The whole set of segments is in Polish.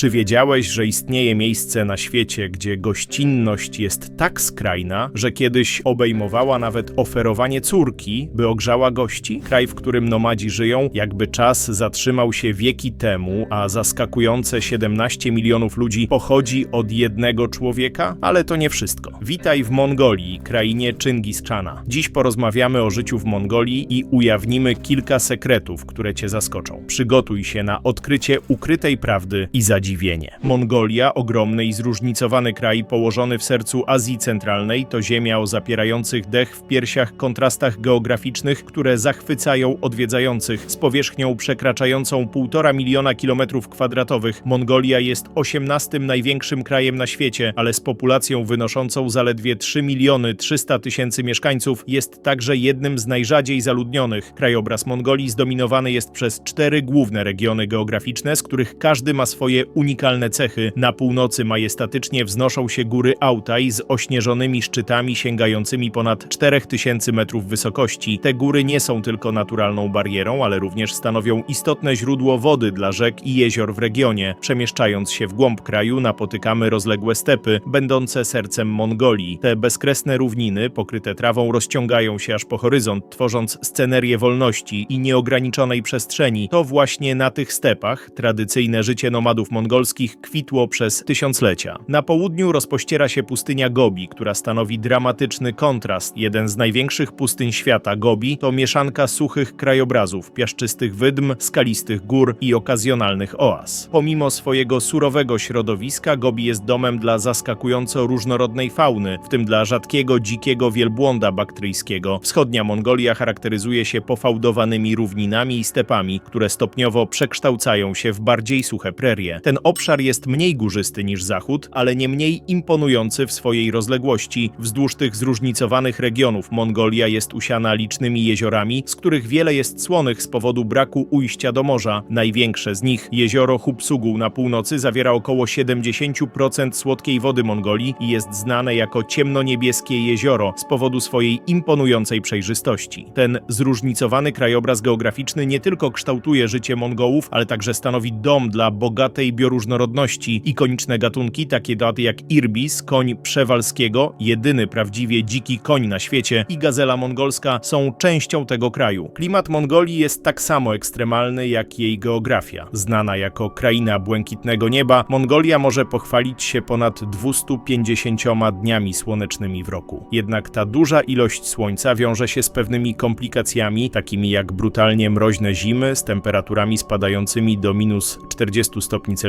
Czy wiedziałeś, że istnieje miejsce na świecie, gdzie gościnność jest tak skrajna, że kiedyś obejmowała nawet oferowanie córki, by ogrzała gości? Kraj, w którym nomadzi żyją, jakby czas zatrzymał się wieki temu, a zaskakujące 17 milionów ludzi pochodzi od jednego człowieka? Ale to nie wszystko. Witaj w Mongolii, krainie Chingis-Khana. Dziś porozmawiamy o życiu w Mongolii i ujawnimy kilka sekretów, które cię zaskoczą. Przygotuj się na odkrycie ukrytej prawdy i zadziwienie. Mongolia, ogromny i zróżnicowany kraj położony w sercu Azji Centralnej, to ziemia o zapierających dech w piersiach kontrastach geograficznych, które zachwycają odwiedzających z powierzchnią przekraczającą 1,5 miliona kilometrów kwadratowych. Mongolia jest 18 największym krajem na świecie, ale z populacją wynoszącą zaledwie 3 miliony 300 tysięcy mieszkańców jest także jednym z najrzadziej zaludnionych. Krajobraz Mongolii zdominowany jest przez cztery główne regiony geograficzne, z których każdy ma swoje unikalne cechy. Na północy majestatycznie wznoszą się góry Autaj z ośnieżonymi szczytami sięgającymi ponad 4000 metrów wysokości. Te góry nie są tylko naturalną barierą, ale również stanowią istotne źródło wody dla rzek i jezior w regionie. Przemieszczając się w głąb kraju napotykamy rozległe stepy, będące sercem Mongolii. Te bezkresne równiny, pokryte trawą, rozciągają się aż po horyzont, tworząc scenerię wolności i nieograniczonej przestrzeni. To właśnie na tych stepach tradycyjne życie nomadów mongolskich kwitło przez tysiąclecia. Na południu rozpościera się pustynia Gobi, która stanowi dramatyczny kontrast. Jeden z największych pustyń świata, Gobi, to mieszanka suchych krajobrazów, piaszczystych wydm, skalistych gór i okazjonalnych oaz. Pomimo swojego surowego środowiska, Gobi jest domem dla zaskakująco różnorodnej fauny, w tym dla rzadkiego dzikiego wielbłąda baktryjskiego. Wschodnia Mongolia charakteryzuje się pofałdowanymi równinami i stepami, które stopniowo przekształcają się w bardziej suche prerie. Ten obszar jest mniej górzysty niż zachód, ale nie mniej imponujący w swojej rozległości. Wzdłuż tych zróżnicowanych regionów Mongolia jest usiana licznymi jeziorami, z których wiele jest słonych z powodu braku ujścia do morza. Największe z nich, jezioro Hupsugu na północy, zawiera około 70% słodkiej wody Mongolii i jest znane jako ciemnoniebieskie jezioro z powodu swojej imponującej przejrzystości. Ten zróżnicowany krajobraz geograficzny nie tylko kształtuje życie Mongołów, ale także stanowi dom dla bogatej bioróżnorodności. Ikoniczne gatunki, takie daty jak irbis, koń przewalskiego, jedyny prawdziwie dziki koń na świecie i gazela mongolska są częścią tego kraju. Klimat Mongolii jest tak samo ekstremalny jak jej geografia. Znana jako kraina błękitnego nieba, Mongolia może pochwalić się ponad 250 dniami słonecznymi w roku. Jednak ta duża ilość słońca wiąże się z pewnymi komplikacjami, takimi jak brutalnie mroźne zimy z temperaturami spadającymi do minus 40 stopni Celsjusza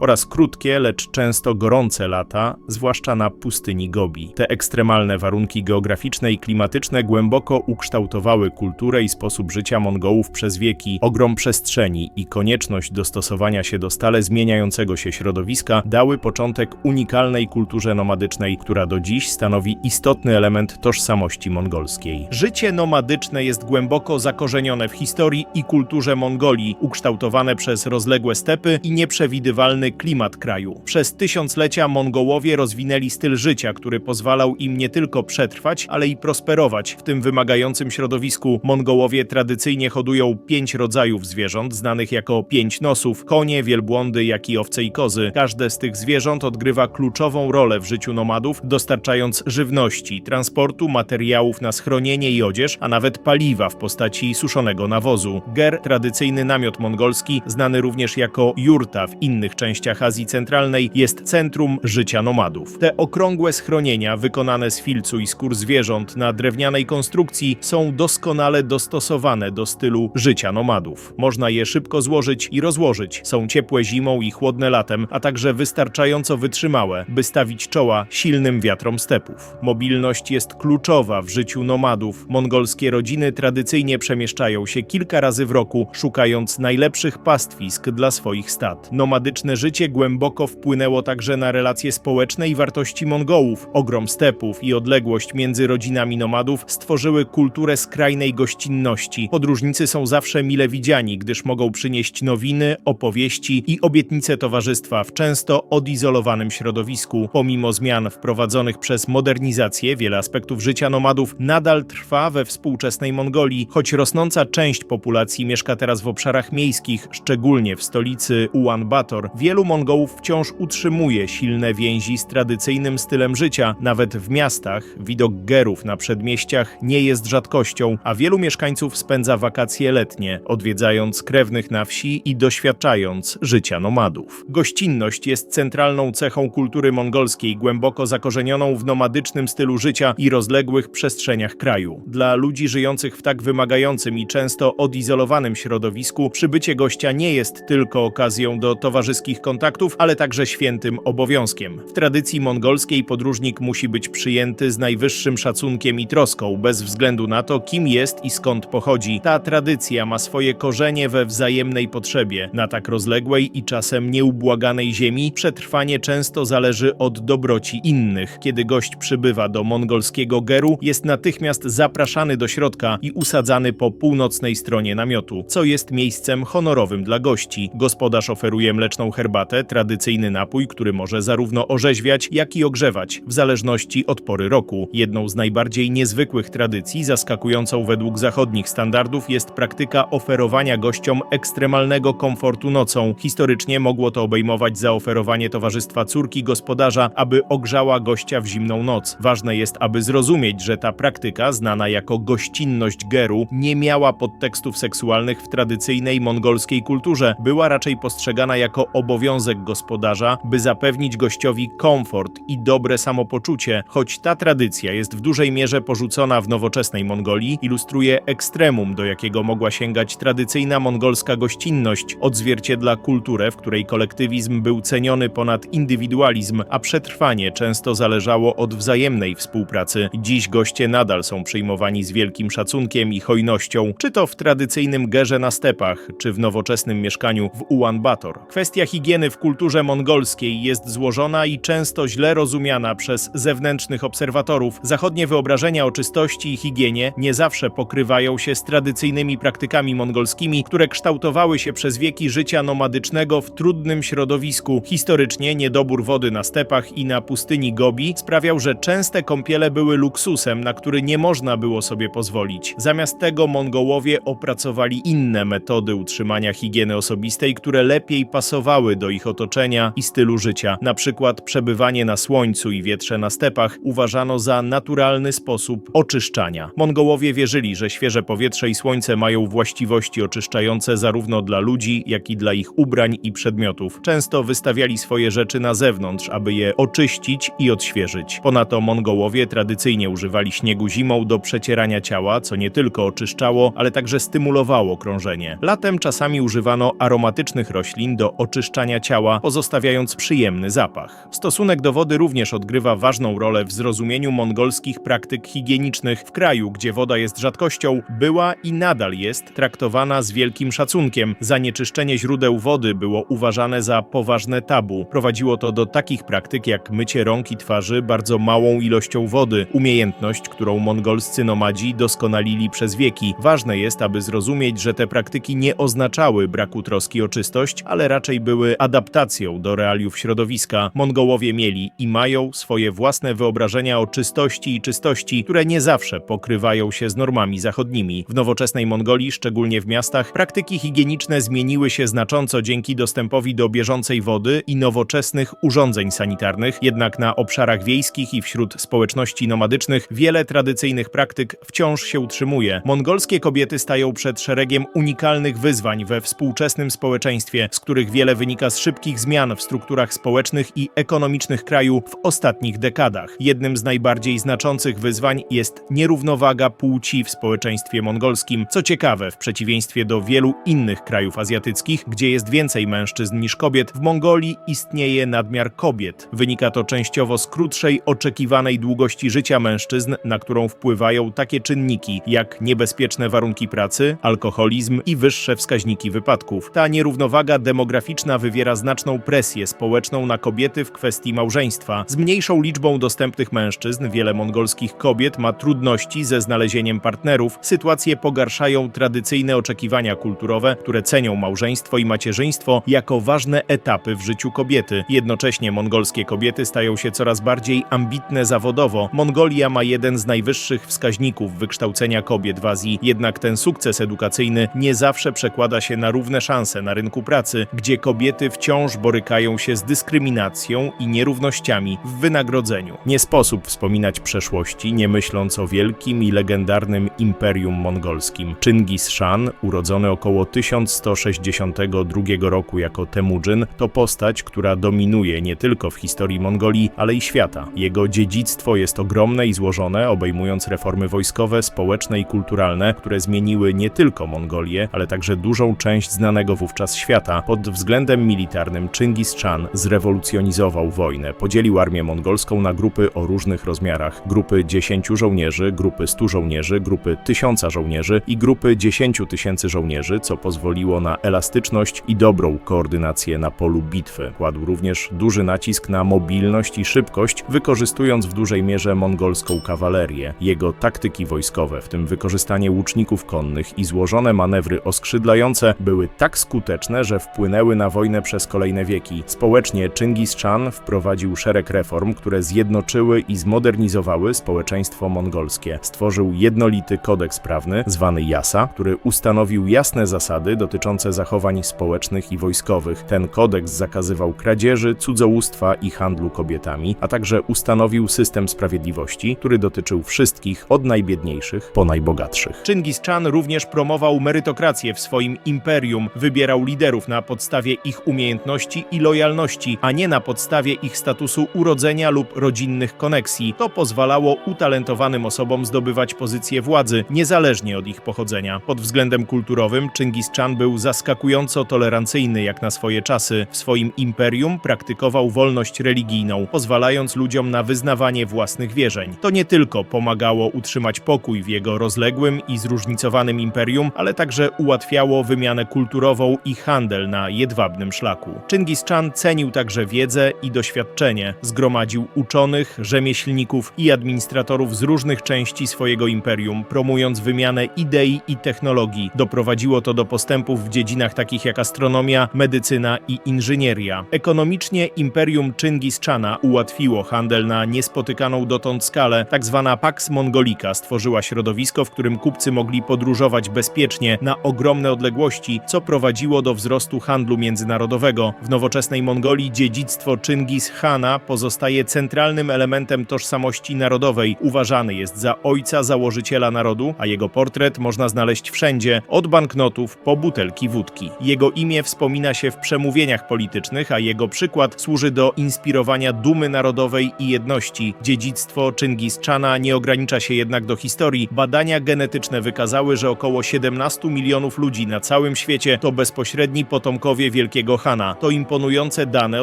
oraz krótkie, lecz często gorące lata, zwłaszcza na pustyni Gobi. Te ekstremalne warunki geograficzne i klimatyczne głęboko ukształtowały kulturę i sposób życia Mongołów przez wieki. Ogrom przestrzeni i konieczność dostosowania się do stale zmieniającego się środowiska dały początek unikalnej kulturze nomadycznej, która do dziś stanowi istotny element tożsamości mongolskiej. Życie nomadyczne jest głęboko zakorzenione w historii i kulturze Mongolii, ukształtowane przez rozległe stepy i nieprzewidywalny klimat kraju. Przez tysiąclecia Mongołowie rozwinęli styl życia, który pozwalał im nie tylko przetrwać, ale i prosperować. W tym wymagającym środowisku Mongołowie tradycyjnie hodują pięć rodzajów zwierząt, znanych jako pięć nosów, konie, wielbłądy, jak i owce i kozy. Każde z tych zwierząt odgrywa kluczową rolę w życiu nomadów, dostarczając żywności, transportu, materiałów na schronienie i odzież, a nawet paliwa w postaci suszonego nawozu. Ger, tradycyjny namiot mongolski, znany również jako jurta w innych częściach Azji Centralnej, jest centrum życia nomadów. Te okrągłe schronienia, wykonane z filcu i skór zwierząt na drewnianej konstrukcji, są doskonale dostosowane do stylu życia nomadów. Można je szybko złożyć i rozłożyć. Są ciepłe zimą i chłodne latem, a także wystarczająco wytrzymałe, by stawić czoła silnym wiatrom stepów. Mobilność jest kluczowa w życiu nomadów. Mongolskie rodziny tradycyjnie przemieszczają się kilka razy w roku, szukając najlepszych pastwisk dla swoich stad. Nomadyczne życie głęboko wpłynęło także na relacje społeczne i wartości Mongołów. Ogrom stepów i odległość między rodzinami nomadów stworzyły kulturę skrajnej gościnności. Podróżnicy są zawsze mile widziani, gdyż mogą przynieść nowiny, opowieści i obietnice towarzystwa w często odizolowanym środowisku. Pomimo zmian wprowadzonych przez modernizację, wiele aspektów życia nomadów nadal trwa we współczesnej Mongolii, choć rosnąca część populacji mieszka teraz w obszarach miejskich, szczególnie w stolicy Ulaanbaatar Wielu Mongołów wciąż utrzymuje silne więzi z tradycyjnym stylem życia. Nawet w miastach widok gerów na przedmieściach nie jest rzadkością, a wielu mieszkańców spędza wakacje letnie, odwiedzając krewnych na wsi i doświadczając życia nomadów. Gościnność jest centralną cechą kultury mongolskiej, głęboko zakorzenioną w nomadycznym stylu życia i rozległych przestrzeniach kraju. Dla ludzi żyjących w tak wymagającym i często odizolowanym środowisku, przybycie gościa nie jest tylko okazją do towarzyskich kontaktów, ale także świętym obowiązkiem. W tradycji mongolskiej podróżnik musi być przyjęty z najwyższym szacunkiem i troską, bez względu na to, kim jest i skąd pochodzi. Ta tradycja ma swoje korzenie we wzajemnej potrzebie. Na tak rozległej i czasem nieubłaganej ziemi przetrwanie często zależy od dobroci innych. Kiedy gość przybywa do mongolskiego geru, jest natychmiast zapraszany do środka i usadzany po północnej stronie namiotu, co jest miejscem honorowym dla gości. Gospodarz oferuje mleczną herbatę, tradycyjny napój, który może zarówno orzeźwiać, jak i ogrzewać, w zależności od pory roku. Jedną z najbardziej niezwykłych tradycji, zaskakującą według zachodnich standardów, jest praktyka oferowania gościom ekstremalnego komfortu nocą. Historycznie mogło to obejmować zaoferowanie towarzystwa córki gospodarza, aby ogrzała gościa w zimną noc. Ważne jest, aby zrozumieć, że ta praktyka, znana jako gościnność geru, nie miała podtekstów seksualnych w tradycyjnej mongolskiej kulturze. Była raczej postrzegana jako obowiązek gospodarza, by zapewnić gościowi komfort i dobre samopoczucie, choć ta tradycja jest w dużej mierze porzucona w nowoczesnej Mongolii, ilustruje ekstremum, do jakiego mogła sięgać tradycyjna mongolska gościnność, odzwierciedla kulturę, w której kolektywizm był ceniony ponad indywidualizm, a przetrwanie często zależało od wzajemnej współpracy. Dziś goście nadal są przyjmowani z wielkim szacunkiem i hojnością, czy to w tradycyjnym gerze na stepach, czy w nowoczesnym mieszkaniu w Ulaanbaatar. Kwestia higieny w kulturze mongolskiej jest złożona i często źle rozumiana przez zewnętrznych obserwatorów. Zachodnie wyobrażenia o czystości i higienie nie zawsze pokrywają się z tradycyjnymi praktykami mongolskimi, które kształtowały się przez wieki życia nomadycznego w trudnym środowisku. Historycznie niedobór wody na stepach i na pustyni Gobi sprawiał, że częste kąpiele były luksusem, na który nie można było sobie pozwolić. Zamiast tego Mongołowie opracowali inne metody utrzymania higieny osobistej, które lepiej pasowały do ich otoczenia i stylu życia. Na przykład przebywanie na słońcu i wietrze na stepach uważano za naturalny sposób oczyszczania. Mongołowie wierzyli, że świeże powietrze i słońce mają właściwości oczyszczające zarówno dla ludzi, jak i dla ich ubrań i przedmiotów. Często wystawiali swoje rzeczy na zewnątrz, aby je oczyścić i odświeżyć. Ponadto Mongołowie tradycyjnie używali śniegu zimą do przecierania ciała, co nie tylko oczyszczało, ale także stymulowało krążenie. Latem czasami używano aromatycznych roślin do oczyszczania ciała, pozostawiając przyjemny zapach. Stosunek do wody również odgrywa ważną rolę w zrozumieniu mongolskich praktyk higienicznych w kraju, gdzie woda jest rzadkością, była i nadal jest traktowana z wielkim szacunkiem. Zanieczyszczenie źródeł wody było uważane za poważne tabu. Prowadziło to do takich praktyk jak mycie rąk i twarzy bardzo małą ilością wody, umiejętność, którą mongolscy nomadzi doskonalili przez wieki. Ważne jest, aby zrozumieć, że te praktyki nie oznaczały braku troski o czystość, ale raczej były adaptacją do realiów środowiska. Mongołowie mieli i mają swoje własne wyobrażenia o czystości i czystości, które nie zawsze pokrywają się z normami zachodnimi. W nowoczesnej Mongolii, szczególnie w miastach, praktyki higieniczne zmieniły się znacząco dzięki dostępowi do bieżącej wody i nowoczesnych urządzeń sanitarnych, jednak na obszarach wiejskich i wśród społeczności nomadycznych wiele tradycyjnych praktyk wciąż się utrzymuje. Mongolskie kobiety stają przed szeregiem unikalnych wyzwań we współczesnym społeczeństwie, z których wiele wynika z szybkich zmian w strukturach społecznych i ekonomicznych kraju w ostatnich dekadach. Jednym z najbardziej znaczących wyzwań jest nierównowaga płci w społeczeństwie mongolskim. Co ciekawe, w przeciwieństwie do wielu innych krajów azjatyckich, gdzie jest więcej mężczyzn niż kobiet, w Mongolii istnieje nadmiar kobiet. Wynika to częściowo z krótszej oczekiwanej długości życia mężczyzn, na którą wpływają takie czynniki jak niebezpieczne warunki pracy, alkoholizm i wyższe wskaźniki wypadków. Ta nierównowaga demograficzna wywiera znaczną presję społeczną na kobiety w kwestii małżeństwa. Z mniejszą liczbą dostępnych mężczyzn wiele mongolskich kobiet ma trudności ze znalezieniem partnerów. Sytuację pogarszają tradycyjne oczekiwania kulturowe, które cenią małżeństwo i macierzyństwo jako ważne etapy w życiu kobiety. Jednocześnie mongolskie kobiety stają się coraz bardziej ambitne zawodowo. Mongolia ma jeden z najwyższych wskaźników wykształcenia kobiet w Azji, jednak ten sukces edukacyjny nie zawsze przekłada się na równe szanse na rynku pracy, gdzie kobiety wciąż borykają się z dyskryminacją i nierównościami w wynagrodzeniu. Nie sposób wspominać przeszłości, nie myśląc o wielkim i legendarnym imperium mongolskim. Chingis Khan, urodzony około 1162 roku jako Temujin, to postać, która dominuje nie tylko w historii Mongolii, ale i świata. Jego dziedzictwo jest ogromne i złożone, obejmując reformy wojskowe, społeczne i kulturalne, które zmieniły nie tylko Mongolię, ale także dużą część znanego wówczas świata. Pod względem militarnym Chingis Khan zrewolucjonizował wojnę, podzielił armię mongolską na grupy o różnych rozmiarach. Grupy 10 żołnierzy, grupy 100 żołnierzy, grupy 1000 żołnierzy i grupy 10 tysięcy żołnierzy, co pozwoliło na elastyczność i dobrą koordynację na polu bitwy. Kładł również duży nacisk na mobilność i szybkość, wykorzystując w dużej mierze mongolską kawalerię. Jego taktyki wojskowe, w tym wykorzystanie łuczników konnych i złożone manewry oskrzydlające, były tak skuteczne, że wpłynęły na wojnę przez kolejne wieki. Społecznie Chingis Khan wprowadził szereg reform, które zjednoczyły i zmodernizowały społeczeństwo mongolskie. Stworzył jednolity kodeks prawny, zwany Yasa, który ustanowił jasne zasady dotyczące zachowań społecznych i wojskowych. Ten kodeks zakazywał kradzieży, cudzołóstwa i handlu kobietami, a także ustanowił system sprawiedliwości, który dotyczył wszystkich, od najbiedniejszych po najbogatszych. Chingis Khan również promował merytokrację w swoim imperium, wybierał liderów na podstawie ich umiejętności i lojalności, a nie na podstawie ich statusu urodzenia lub rodzinnych koneksji. To pozwalało utalentowanym osobom zdobywać pozycje władzy, niezależnie od ich pochodzenia. Pod względem kulturowym Chingis Khan był zaskakująco tolerancyjny jak na swoje czasy. W swoim imperium praktykował wolność religijną, pozwalając ludziom na wyznawanie własnych wierzeń. To nie tylko pomagało utrzymać pokój w jego rozległym i zróżnicowanym imperium, ale także ułatwiało wymianę kulturową i handel na jedwabnym szlaku. Chingis Khan cenił także wiedzę i doświadczenie. Zgromadził uczonych, rzemieślników i administratorów z różnych części swojego imperium, promując wymianę idei i technologii. Doprowadziło to do postępów w dziedzinach takich jak astronomia, medycyna i inżynieria. Ekonomicznie imperium Chingis Khana ułatwiło handel na niespotykaną dotąd skalę. Tak zwana Pax Mongolica stworzyła środowisko, w którym kupcy mogli podróżować bezpiecznie na ogromne odległości, co prowadziło do wzrostu handlu międzynarodowego. W nowoczesnej Mongolii dziedzictwo Chingis Khana pozostaje centralnym elementem tożsamości narodowej. Uważany jest za ojca założyciela narodu, a jego portret można znaleźć wszędzie, od banknotów po butelki wódki. Jego imię wspomina się w przemówieniach politycznych, a jego przykład służy do inspirowania dumy narodowej i jedności. Dziedzictwo Chingis Khana nie ogranicza się jednak do historii. Badania genetyczne wykazały, że około 17 milionów ludzi na całym świecie to bezpośredni potomkowie Wielkiego Hana. To imponujące dane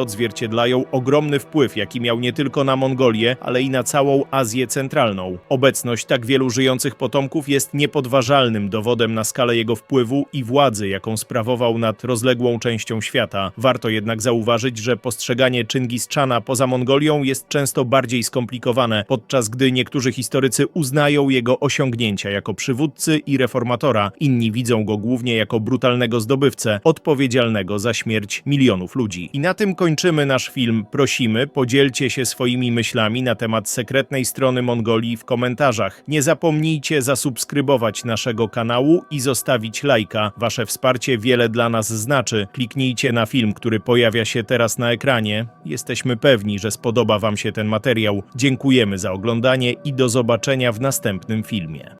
odzwierciedlają ogromny wpływ, jaki miał nie tylko na Mongolię, ale i na całą Azję Centralną. Obecność tak wielu żyjących potomków jest niepodważalnym dowodem na skalę jego wpływu i władzy, jaką sprawował nad rozległą częścią świata. Warto jednak zauważyć, że postrzeganie Chingis Khana poza Mongolią jest często bardziej skomplikowane, podczas gdy niektórzy historycy uznają jego osiągnięcia jako przywódcy i reformatora, inni widzą go głównie jako brutalnego zdobywcę, za śmierć milionów ludzi. I na tym kończymy nasz film. Prosimy, podzielcie się swoimi myślami na temat sekretnej strony Mongolii w komentarzach. Nie zapomnijcie zasubskrybować naszego kanału i zostawić lajka. Wasze wsparcie wiele dla nas znaczy. Kliknijcie na film, który pojawia się teraz na ekranie. Jesteśmy pewni, że spodoba Wam się ten materiał. Dziękujemy za oglądanie i do zobaczenia w następnym filmie.